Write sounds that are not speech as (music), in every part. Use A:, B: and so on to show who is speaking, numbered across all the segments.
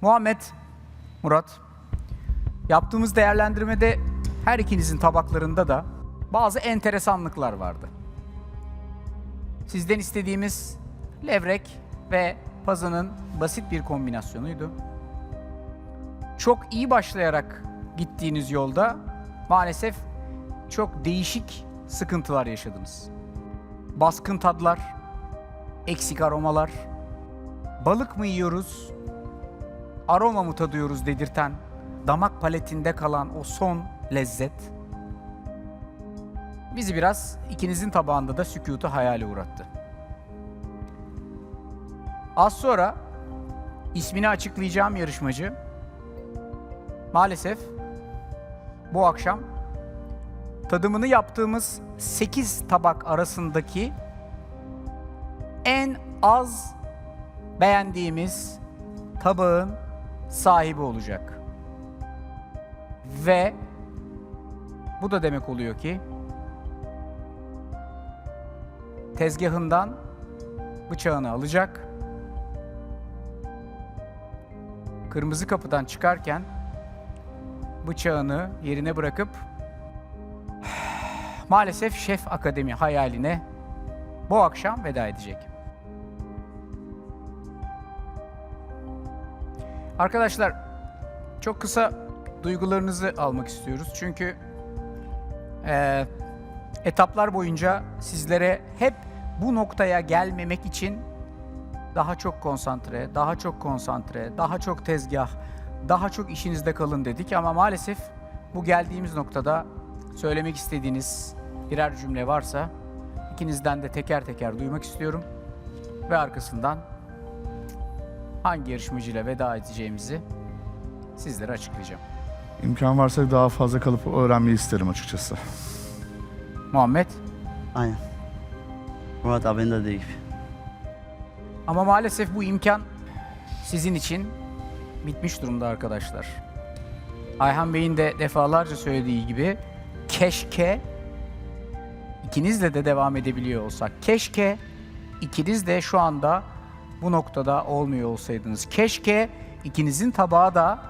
A: Muhammed, Murat, yaptığımız değerlendirmede her ikinizin tabaklarında da bazı enteresanlıklar vardı. Sizden istediğimiz levrek ve pazanın basit bir kombinasyonuydu. Çok iyi başlayarak gittiğiniz yolda maalesef çok değişik sıkıntılar yaşadınız. Baskın tadlar, eksik aromalar, balık mı yiyoruz, aroma mı tadıyoruz dedirten, damak paletinde kalan o son lezzet bizi biraz ikinizin tabağında da sükutu hayale uğrattı. Az sonra ismini açıklayacağım yarışmacı maalesef bu akşam tadımını yaptığımız 8 tabak arasındaki en az beğendiğimiz tabağın sahibi olacak. Ve bu da demek oluyor ki tezgahından bıçağını alacak. Kırmızı kapıdan çıkarken bıçağını yerine bırakıp (sighs) maalesef Şef Akademi hayaline bu akşam veda edecek. Arkadaşlar çok kısa duygularınızı almak istiyoruz. Çünkü eee, etaplar boyunca sizlere hep bu noktaya gelmemek için daha çok konsantre, daha çok konsantre, daha çok tezgah, daha çok işinizde kalın dedik ama maalesef bu geldiğimiz noktada söylemek istediğiniz birer cümle varsa ikinizden de teker teker duymak istiyorum ve arkasından hangi yarışmacıyla veda edeceğimizi sizlere açıklayacağım.
B: İmkan varsa daha fazla kalıp öğrenmeyi isterim açıkçası.
A: Muhammed
C: Aynen. Murat abinin de değil.
A: Ama maalesef bu imkan sizin için bitmiş durumda arkadaşlar. Ayhan Bey'in de defalarca söylediği gibi keşke ikinizle de devam edebiliyor olsak. Keşke ikiniz de şu anda bu noktada olmuyor olsaydınız. Keşke ikinizin tabağı da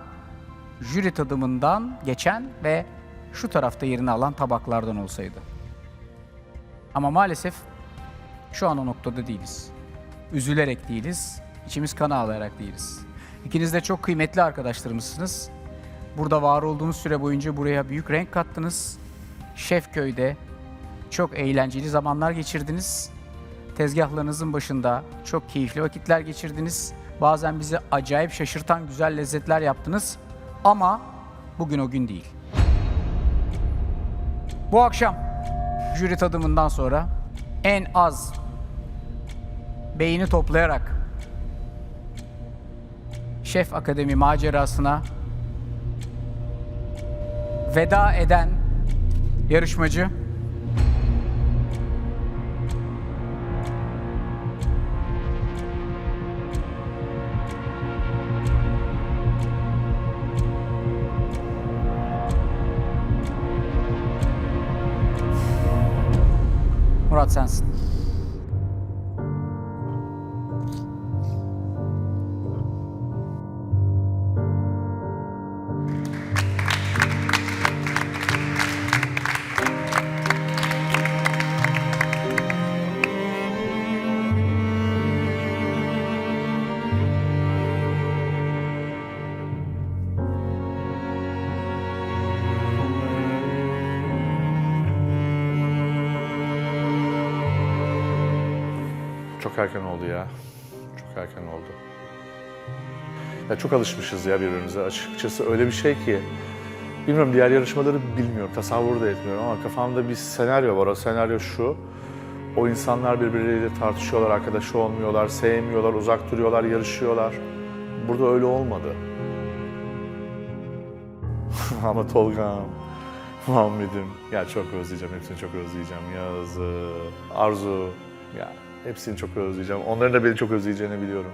A: jüri tadımından geçen ve şu tarafta yerini alan tabaklardan olsaydı. Ama maalesef şu an o noktada değiliz üzülerek değiliz, içimiz kan ağlayarak değiliz. İkiniz de çok kıymetli arkadaşlarımızsınız. Burada var olduğunuz süre boyunca buraya büyük renk kattınız. Şefköy'de çok eğlenceli zamanlar geçirdiniz. Tezgahlarınızın başında çok keyifli vakitler geçirdiniz. Bazen bizi acayip şaşırtan güzel lezzetler yaptınız. Ama bugün o gün değil. Bu akşam jüri tadımından sonra en az beyni toplayarak Şef Akademi macerasına veda eden yarışmacı sensin.
D: Çok erken oldu ya. Çok erken oldu. Ya çok alışmışız ya birbirimize. Açıkçası öyle bir şey ki bilmiyorum diğer yarışmaları bilmiyorum, tasavvur da etmiyorum ama kafamda bir senaryo var. O senaryo şu. O insanlar birbirleriyle tartışıyorlar, arkadaş olmuyorlar, sevmiyorlar, uzak duruyorlar, yarışıyorlar. Burada öyle olmadı. (laughs) ama Tolga'm, Muhammed'im. Ya çok özleyeceğim, hepsini çok özleyeceğim. Yağız'ı, Arzu, ya hepsini çok özleyeceğim. Onların da beni çok özleyeceğini biliyorum.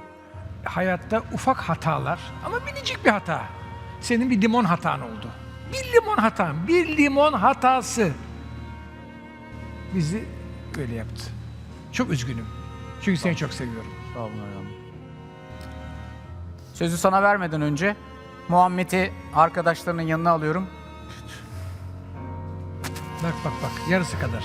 E: hayatta ufak hatalar ama minicik bir hata. Senin bir limon hatan oldu. Bir limon hatan, bir limon hatası bizi böyle yaptı. Çok üzgünüm. Çünkü seni çok seviyorum.
D: Sağ olun Ayhan.
A: Sözü sana vermeden önce Muhammed'i arkadaşlarının yanına alıyorum.
E: Bak bak bak yarısı kadar.